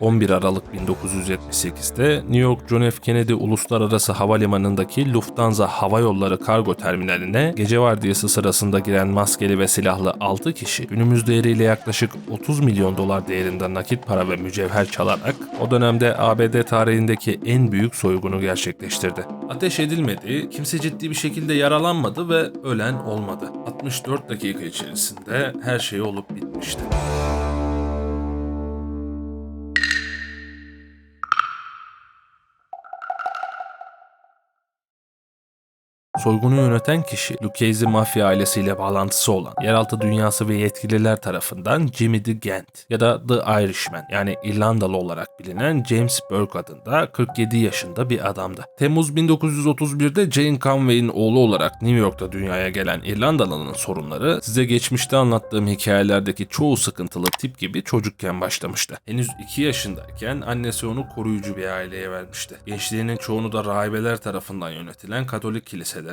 11 Aralık 1978'de New York John F. Kennedy Uluslararası Havalimanı'ndaki Lufthansa Hava Yolları kargo terminaline gece vardiyası sırasında giren maskeli ve silahlı 6 kişi günümüz değeriyle yaklaşık 30 milyon dolar değerinde nakit para ve mücevher çalarak o dönemde ABD tarihindeki en büyük soygunu gerçekleştirdi. Ateş edilmedi, kimse ciddi bir şekilde yaralanmadı ve ölen olmadı. 64 dakika içerisinde her şey olup bitmişti. Soygunu yöneten kişi, Lucchese mafya ailesiyle bağlantısı olan yeraltı dünyası ve yetkililer tarafından Jimmy the Gent ya da The Irishman yani İrlandalı olarak bilinen James Burke adında 47 yaşında bir adamdı. Temmuz 1931'de Jane Conway'in oğlu olarak New York'ta dünyaya gelen İrlandalı'nın sorunları size geçmişte anlattığım hikayelerdeki çoğu sıkıntılı tip gibi çocukken başlamıştı. Henüz 2 yaşındayken annesi onu koruyucu bir aileye vermişti. Gençliğinin çoğunu da rahibeler tarafından yönetilen Katolik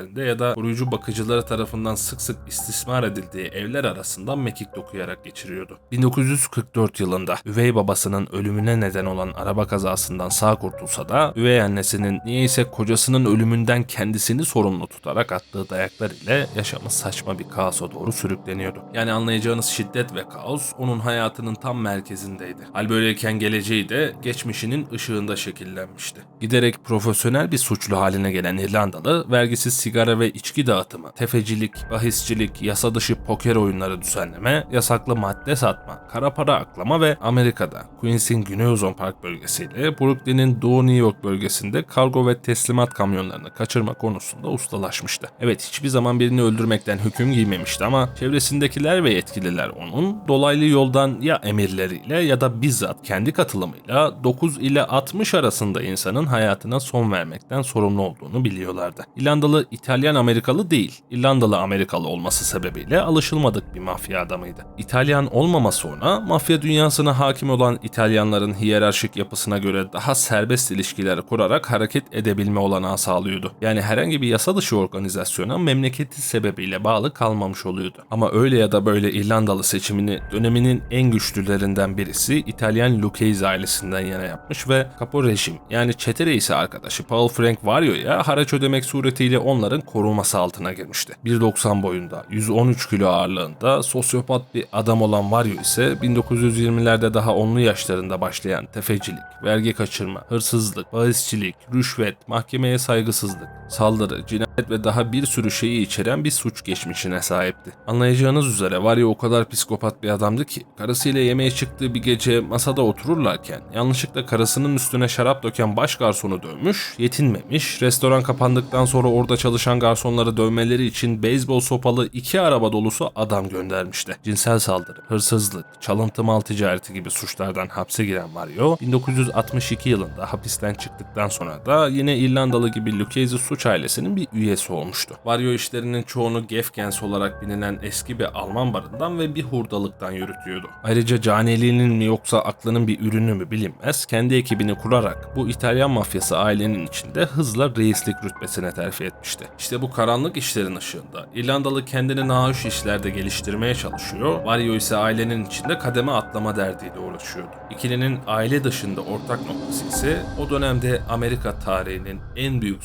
kiliselerinde ya da koruyucu bakıcıları tarafından sık sık istismar edildiği evler arasından mekik dokuyarak geçiriyordu. 1944 yılında üvey babasının ölümüne neden olan araba kazasından sağ kurtulsa da üvey annesinin niyeyse kocasının ölümünden kendisini sorumlu tutarak attığı dayaklar ile yaşamı saçma bir kaosa doğru sürükleniyordu. Yani anlayacağınız şiddet ve kaos onun hayatının tam merkezindeydi. Hal böyleyken geleceği de geçmişinin ışığında şekillenmişti. Giderek profesyonel bir suçlu haline gelen İrlandalı vergisiz sigara ve içki dağıtımı, tefecilik, bahisçilik, yasa dışı poker oyunları düzenleme, yasaklı madde satma, kara para aklama ve Amerika'da Queens'in Güney Ozon Park bölgesiyle Brooklyn'in Doğu New York bölgesinde kargo ve teslimat kamyonlarını kaçırma konusunda ustalaşmıştı. Evet hiçbir zaman birini öldürmekten hüküm giymemişti ama çevresindekiler ve yetkililer onun dolaylı yoldan ya emirleriyle ya da bizzat kendi katılımıyla 9 ile 60 arasında insanın hayatına son vermekten sorumlu olduğunu biliyorlardı. İrlandalı İtalyan Amerikalı değil, İrlandalı Amerikalı olması sebebiyle alışılmadık bir mafya adamıydı. İtalyan olmaması ona mafya dünyasına hakim olan İtalyanların hiyerarşik yapısına göre daha serbest ilişkiler kurarak hareket edebilme olanağı sağlıyordu. Yani herhangi bir yasa dışı organizasyona memleketi sebebiyle bağlı kalmamış oluyordu. Ama öyle ya da böyle İrlandalı seçimini döneminin en güçlülerinden birisi İtalyan Lucchese ailesinden yana yapmış ve Capo rejim yani çete reisi arkadaşı Paul Frank Vario'ya haraç ödemek suretiyle onların koruması altına girmişti. 1.90 boyunda, 113 kilo ağırlığında sosyopat bir adam olan Vario ise 1920'lerde daha onlu yaşlarında başlayan tefecilik, vergi kaçırma, hırsızlık, bahisçilik, rüşvet, mahkemeye saygısızlık, saldırı, cinayet ve daha bir sürü şeyi içeren bir suç geçmişine sahipti. Anlayacağınız üzere Vario o kadar psikopat bir adamdı ki karısıyla yemeğe çıktığı bir gece masada otururlarken yanlışlıkla karısının üstüne şarap döken baş garsonu dövmüş, yetinmemiş, restoran kapandıktan sonra orada çalışan garsonları dövmeleri için beyzbol sopalı iki araba dolusu adam göndermişti. Cinsel saldırı, hırsızlık, çalıntı mal ticareti gibi suçlardan hapse giren Mario, 1962 yılında hapisten çıktıktan sonra da yine İrlandalı gibi Lucchese suç ailesinin bir üyesi olmuştu. Mario işlerinin çoğunu Gefgens olarak bilinen eski bir Alman barından ve bir hurdalıktan yürütüyordu. Ayrıca caniliğinin mi yoksa aklının bir ürünü mü bilinmez, kendi ekibini kurarak bu İtalyan mafyası ailenin içinde hızla reislik rütbesine terfi etmişti. İşte bu karanlık işlerin ışığında İrlandalı kendini nahoş işlerde geliştirmeye çalışıyor, Mario ise ailenin içinde kademe atlama derdiyle uğraşıyordu. İkilinin aile dışında ortak noktası ise o dönemde Amerika tarihinin en büyük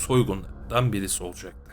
soygunlarından birisi olacaktı.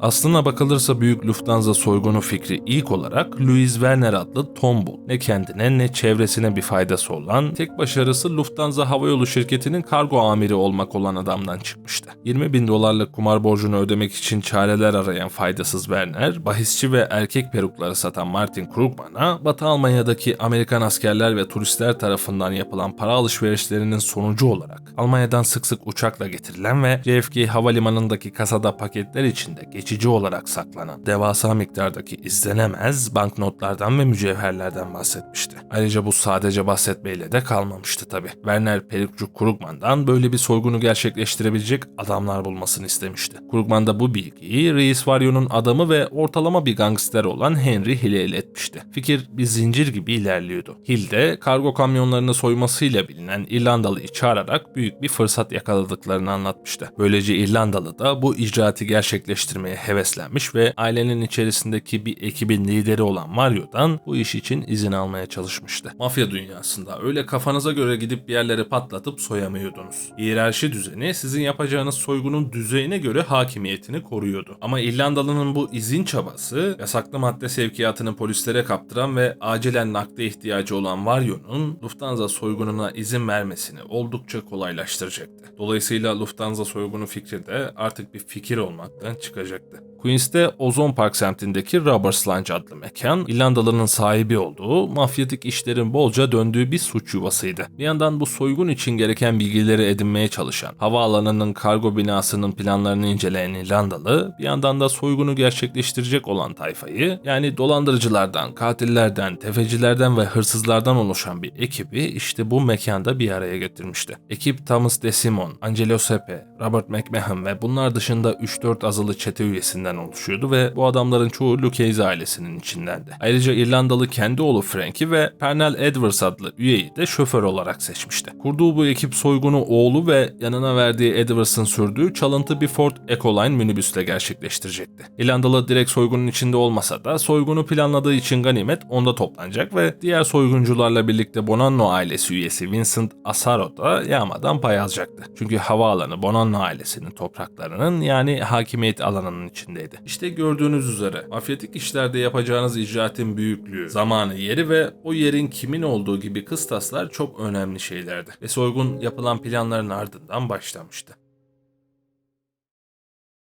Aslına bakılırsa büyük Lufthansa soygunu fikri ilk olarak Louis Werner adlı tombul, ne kendine ne çevresine bir faydası olan, tek başarısı Lufthansa havayolu şirketinin kargo amiri olmak olan adamdan çıkmıştı. 20 bin dolarlık kumar borcunu ödemek için çareler arayan faydasız Werner, bahisçi ve erkek perukları satan Martin Krugman'a, Batı Almanya'daki Amerikan askerler ve turistler tarafından yapılan para alışverişlerinin sonucu olarak Almanya'dan sık sık uçakla getirilen ve JFK havalimanındaki kasada paketler içinde geçici olarak saklanan devasa miktardaki izlenemez banknotlardan ve mücevherlerden bahsetmişti. Ayrıca bu sadece bahsetmeyle de kalmamıştı tabi. Werner Perukçu Krugman'dan böyle bir soygunu gerçekleştirebilecek adamlar bulmasını istemişti. Krugman da bu bilgiyi Reis Vario'nun adamı ve ortalama bir gangster olan Henry Hill'e iletmişti. Fikir bir zincir gibi ilerliyordu. Hill de kargo kamyonlarını soymasıyla bilinen İrlandalı'yı çağırarak büyük bir fırsat yakaladıklarını anlatmıştı. Böylece İrlandalı da bu icraatı gerçekleştirmeye heveslenmiş ve ailenin içerisindeki bir ekibin lideri olan Mario'dan bu iş için izin almaya çalışmıştı. Mafya dünyasında öyle kafanıza göre gidip bir yerleri patlatıp soyamıyordunuz. Hiyerarşi düzeni sizin yapacağınız soygunun düzeyine göre hakimiyetini koruyordu. Ama İrlandalı'nın bu izin çabası yasaklı madde sevkiyatını polislere kaptıran ve acilen nakde ihtiyacı olan Mario'nun Lufthansa soygununa izin vermesini oldukça kolaylaştıracaktı. Dolayısıyla Lufthansa soygunu fikri de artık bir fikir olmaktan çıkacaktı. Queens'te Ozon Park semtindeki Robbers Lounge adlı mekan, İrlandalı'nın sahibi olduğu, mafyatik işlerin bolca döndüğü bir suç yuvasıydı. Bir yandan bu soygun için gereken bilgileri edinmeye çalışan, havaalanının kargo binasının planlarını inceleyen İrlandalı, bir yandan da soygunu gerçekleştirecek olan tayfayı, yani dolandırıcılardan, katillerden, tefecilerden ve hırsızlardan oluşan bir ekibi işte bu mekanda bir araya getirmişti. Ekip Thomas DeSimon, Angelo Sepe, Robert McMahon ve bunlar dışında 3-4 azılı çete üyesinden oluşuyordu ve bu adamların çoğu Lucchese ailesinin içindendi. Ayrıca İrlandalı kendi oğlu Frankie ve Pernell Edwards adlı üyeyi de şoför olarak seçmişti. Kurduğu bu ekip soygunu oğlu ve yanına verdiği Edwards'ın sürdüğü çalıntı bir Ford Ecoline minibüsle gerçekleştirecekti. İrlandalı direkt soygunun içinde olmasa da soygunu planladığı için ganimet onda toplanacak ve diğer soyguncularla birlikte Bonanno ailesi üyesi Vincent Asaro da yağmadan pay alacaktı. Çünkü havaalanı Bonanno ailesinin topraklarının yani hakimiyet alanının içindeydi. İşte gördüğünüz üzere mafyatik işlerde yapacağınız icraatin büyüklüğü, zamanı, yeri ve o yerin kimin olduğu gibi kıstaslar çok önemli şeylerdi. Ve soygun yapılan planların ardından başlamıştı.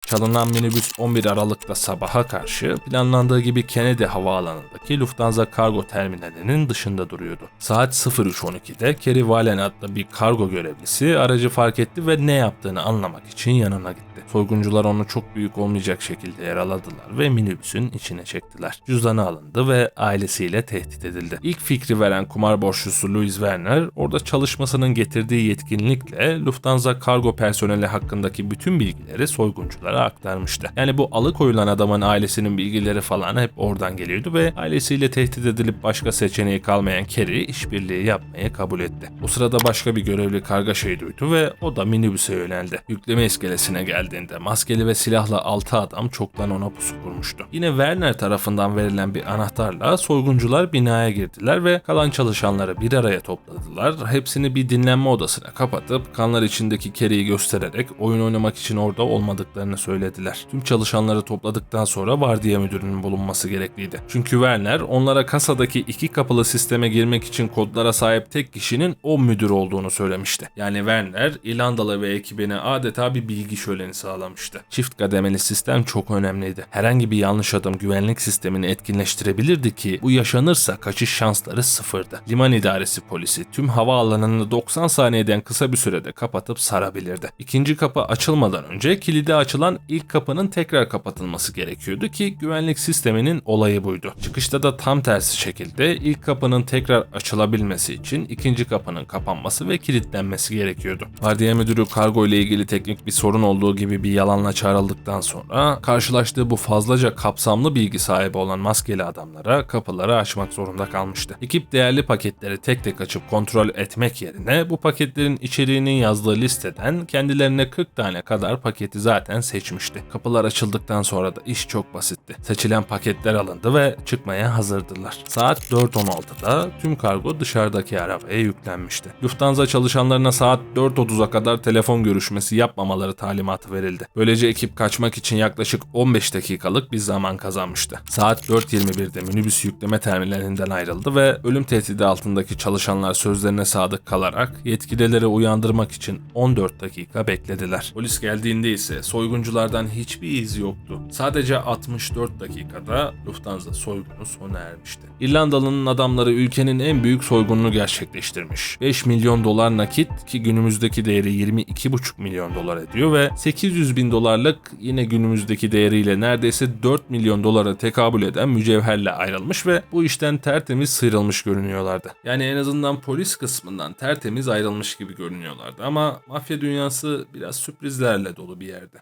Çalınan minibüs 11 Aralık'ta sabaha karşı planlandığı gibi Kennedy Havaalanı'ndaki Lufthansa kargo terminalinin dışında duruyordu. Saat 03.12'de Kerry Valen adlı bir kargo görevlisi aracı fark etti ve ne yaptığını anlamak için yanına gitti. Soyguncular onu çok büyük olmayacak şekilde yaraladılar ve minibüsün içine çektiler. Cüzdanı alındı ve ailesiyle tehdit edildi. İlk fikri veren kumar borçlusu Louis Werner orada çalışmasının getirdiği yetkinlikle Lufthansa kargo personeli hakkındaki bütün bilgileri soygunculara aktarmıştı. Yani bu alıkoyulan adamın ailesinin bilgileri falan hep oradan geliyordu ve ailesiyle tehdit edilip başka seçeneği kalmayan Kerry işbirliği yapmaya kabul etti. Bu sırada başka bir görevli kargaşayı duydu ve o da minibüse yöneldi. Yükleme iskelesine geldiğinde maskeli ve silahlı 6 adam çoktan ona pusu kurmuştu. Yine Werner tarafından verilen bir anahtarla soyguncular binaya girdiler ve kalan çalışanları bir araya topladılar. Hepsini bir dinlenme odasına kapatıp kanlar içindeki Kerry'i göstererek oyun oynamak için orada olmadıklarını söylediler. Tüm çalışanları topladıktan sonra vardiya müdürünün bulunması gerekliydi. Çünkü Werner onlara kasadaki iki kapılı sisteme girmek için kodlara sahip tek kişinin o müdür olduğunu söylemişti. Yani Werner, İrlandalı ve ekibine adeta bir bilgi şöleni sağlamıştı. Çift kademeli sistem çok önemliydi. Herhangi bir yanlış adım güvenlik sistemini etkinleştirebilirdi ki bu yaşanırsa kaçış şansları sıfırdı. Liman idaresi polisi tüm havaalanını 90 saniyeden kısa bir sürede kapatıp sarabilirdi. İkinci kapı açılmadan önce kilidi açılan ilk kapının tekrar kapatılması gerekiyordu ki güvenlik sisteminin olayı buydu. Çıkışta da tam tersi şekilde ilk kapının tekrar açılabilmesi için ikinci kapının kapanması ve kilitlenmesi gerekiyordu. Vardiya müdürü kargo ile ilgili teknik bir sorun olduğu gibi bir yalanla çağrıldıktan sonra karşılaştığı bu fazlaca kapsamlı bilgi sahibi olan maskeli adamlara kapıları açmak zorunda kalmıştı. Ekip değerli paketleri tek tek açıp kontrol etmek yerine bu paketlerin içeriğinin yazdığı listeden kendilerine 40 tane kadar paketi zaten seçmişti. Kapılar açıldıktan sonra da iş çok basitti. Seçilen paketler alındı ve çıkmaya hazırdılar. Saat 4.16'da tüm kargo dışarıdaki arabaya yüklenmişti. Lufthansa çalışanlarına saat 4.30'a kadar telefon görüşmesi yapmamaları talimatı verildi. Böylece ekip kaçmak için yaklaşık 15 dakikalık bir zaman kazanmıştı. Saat 4.21'de minibüs yükleme terminalinden ayrıldı ve ölüm tehdidi altındaki çalışanlar sözlerine sadık kalarak yetkilileri uyandırmak için 14 dakika beklediler. Polis geldiğinde ise soygunculardan hiçbir iz yoktu. Sadece 64 dakikada Lufthansa soygunu sona ermişti. İrlandalı'nın adamları ülkenin en büyük soygununu gerçekleştirmiş. 5 milyon dolar nakit ki günümüzdeki değeri 22,5 milyon dolar ediyor ve 800 bin dolarlık yine günümüzdeki değeriyle neredeyse 4 milyon dolara tekabül eden mücevherle ayrılmış ve bu işten tertemiz sıyrılmış görünüyorlardı. Yani en azından polis kısmından tertemiz ayrılmış gibi görünüyorlardı ama mafya dünyası biraz sürprizlerle dolu bir yerde.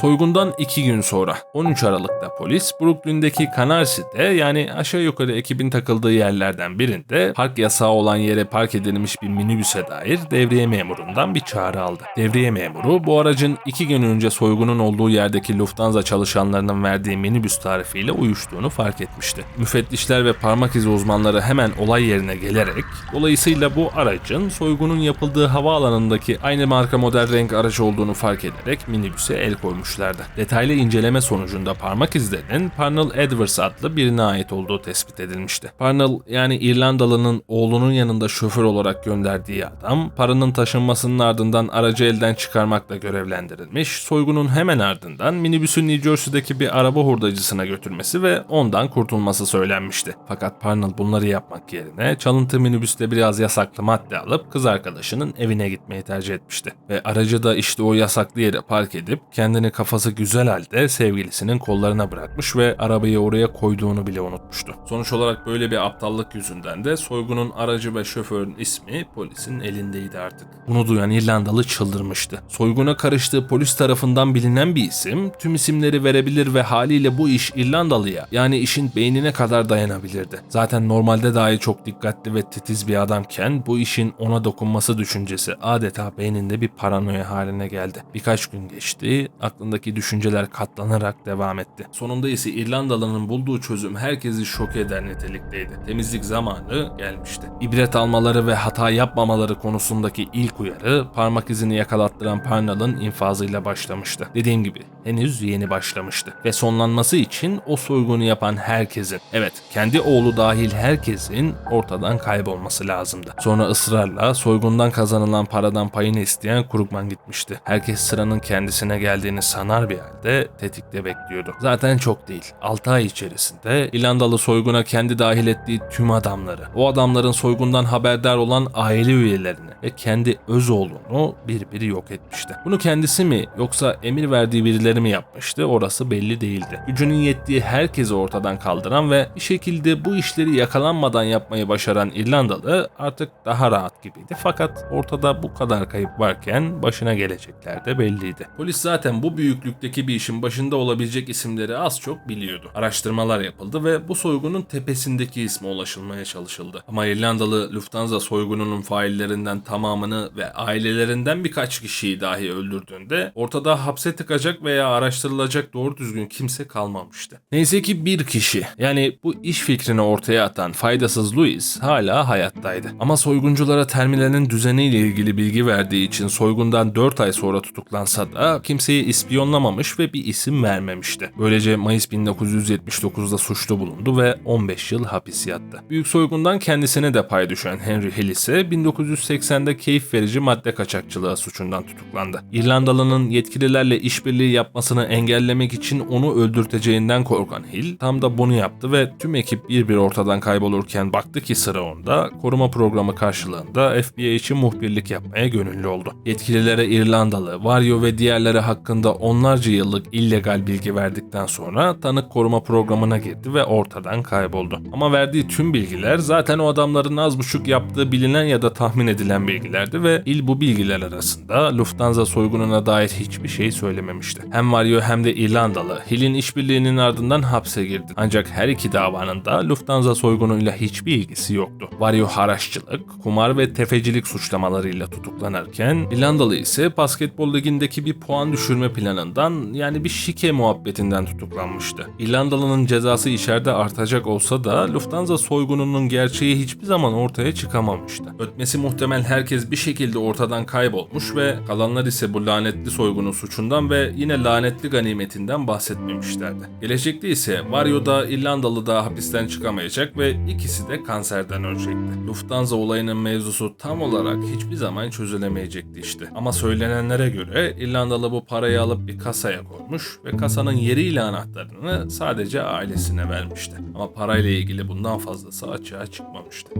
Soygundan 2 gün sonra 13 Aralık'ta polis Brooklyn'deki Canarsy'de yani aşağı yukarı ekibin takıldığı yerlerden birinde park yasağı olan yere park edilmiş bir minibüse dair devriye memurundan bir çağrı aldı. Devriye memuru bu aracın 2 gün önce soygunun olduğu yerdeki Lufthansa çalışanlarının verdiği minibüs tarifiyle uyuştuğunu fark etmişti. Müfettişler ve parmak izi uzmanları hemen olay yerine gelerek dolayısıyla bu aracın soygunun yapıldığı havaalanındaki aynı marka model renk araç olduğunu fark ederek minibüse el koymuşlardı. Detaylı inceleme sonucunda parmak izlerinin Parnell Edwards adlı birine ait olduğu tespit edilmişti. Parnell yani İrlandalı'nın oğlunun yanında şoför olarak gönderdiği adam paranın taşınmasının ardından aracı elden çıkarmakla görevlendirilmiş. Soygunun hemen ardından minibüsü New Jersey'deki bir araba hurdacısına götürmesi ve ondan kurtulması söylenmişti. Fakat Parnell bunları yapmak yerine çalıntı minibüste biraz yasaklı madde alıp kız arkadaşının evine gitmeyi tercih etmişti. Ve aracı da işte o yasaklı yere park edip kendini kafası güzel halde sevgilisinin kollarına bırakmış ve arabayı oraya koyduğunu bile unutmuştu. Sonuç olarak böyle bir aptallık yüzünden de soygunun aracı ve şoförün ismi polisin elindeydi artık. Bunu duyan İrlandalı çıldırmıştı. Soyguna karıştığı polis tarafından bilinen bir isim tüm isimleri verebilir ve haliyle bu iş İrlandalıya yani işin beynine kadar dayanabilirdi. Zaten normalde dahi çok dikkatli ve titiz bir adamken bu işin ona dokunması düşüncesi adeta beyninde bir paranoya haline geldi. Birkaç gün geçti, aklındaki düşünceler katlanarak devam etti. Sonunda ise İrlandalı'nın bulduğu çözüm herkesi şok eder nitelikteydi. Temizlik zamanı gelmişti. İbret almaları ve hata yapmamaları konusundaki ilk uyarı parmak izini yakalattıran Parnell'ın infazıyla başlamıştı. Dediğim gibi henüz yeni başlamıştı. Ve sonlanması için o soygunu yapan herkesin, evet kendi oğlu dahil herkesin ortadan kaybolması lazımdı. Sonra ısrarla soygundan kazanılan paradan payını isteyen Krugman gitmişti. Herkes sıranın kendisine geldiğini sanar bir halde tetikte bekliyordu. Zaten çok değil. 6 ay içerisinde İrlandalı soyguna kendi dahil ettiği tüm adamları, o adamların soygundan haberdar olan aile üyelerini ve kendi öz oğlunu bir bir yok etmişti. Bunu kendisi mi yoksa emir verdiği birileri mi yapmıştı orası belli değildi. Gücünün yettiği herkesi ortadan kaldıran ve bir şekilde bu işleri yakalanmadan yapmayı başaran İrlandalı artık daha rahat gibiydi. Fakat ortada bu kadar kayıp varken başına gelecekler de belliydi. Polis zaten bu büyüklükteki bir işin başında olabilecek isimleri az çok biliyordu. Araştırmalar yapıldı ve bu soygunun tepesindeki isme ulaşılmaya çalışıldı. Ama İrlandalı Lufthansa soygununun faillerinden tamamını ve ailelerinden birkaç kişiyi dahi öldürdüğünde ortada hapse tıkacak veya araştırılacak doğru düzgün kimse kalmamıştı. Neyse ki bir kişi yani bu iş fikrini ortaya atan faydasız Louis hala hayattaydı. Ama soygunculara terminalin düzeniyle ilgili bilgi verdiği için soygundan 4 ay sonra tutuklansa da kimseyi ispiyonlamamış ve bir isim vermemişti. Böylece Mayıs 1979'da suçlu bulundu ve 15 yıl hapis yattı. Büyük soygundan kendisine de pay düşen Henry Hill ise 1980'de keyif verici madde kaçakçılığı suçundan tutuklandı. İrlandalı'nın yetkililerle işbirliği yapmasını engellemek için onu öldürteceğinden korkan Hill tam da bunu yaptı ve tüm ekip bir bir ortadan kaybolurken baktı ki sıra onda koruma programı karşılığında FBI için muhbirlik yapmaya gönüllü oldu. Yetkililere İrlandalı, Vario ve diğerleri hakkında onlarca yıllık illegal bilgi verdikten sonra tanık koruma programına girdi ve ortadan kayboldu. Ama verdiği tüm bilgiler zaten o adamların az buçuk yaptığı bilinen ya da tahmin edilen bilgilerdi ve il bu bilgiler arasında Lufthansa soygununa dair hiçbir şey söylememişti. Hem Vario hem de İrlandalı Hill'in işbirliğinin ardından hapse girdi. Ancak her iki davanın da Lufthansa soygunuyla hiçbir ilgisi yoktu. Vario haraççılık, kumar ve tefecilik suçlamalarıyla tutuklanırken İrlandalı ise basketbol ligindeki bir puan düşürme planından yani bir şike muhabbetinden tutuklanmıştı. İrlandalı'nın cezası içeride artacak olsa da Lufthansa soygununun gerçeği hiçbir zaman ortaya çıkamamıştı. Ötmesi muhtemel herkes bir şekilde ortadan kaybolmuş ve kalanlar ise bu lanetli soygunun suçundan ve yine lanetli ganimetinden bahsetmemişlerdi. Gelecekte ise Mario da İrlandalı da hapisten çıkamayacak ve ikisi de kanserden ölecekti. Lufthansa olayının mevzusu tam olarak hiçbir zaman çözülemeyecekti işte. Ama söylenenlere göre İrlandalı bu parayı alıp bir kasaya koymuş ve kasanın yeriyle anahtarını sadece ailesine vermişti. Ama parayla ilgili bundan fazlası açığa çıkmamıştı.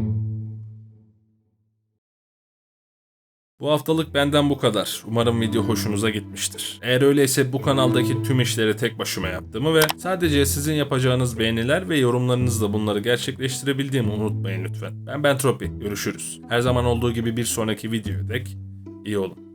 Bu haftalık benden bu kadar. Umarım video hoşunuza gitmiştir. Eğer öyleyse bu kanaldaki tüm işleri tek başıma yaptığımı ve sadece sizin yapacağınız beğeniler ve yorumlarınızla bunları gerçekleştirebildiğimi unutmayın lütfen. Ben Bentropi. Görüşürüz. Her zaman olduğu gibi bir sonraki videoya dek iyi olun.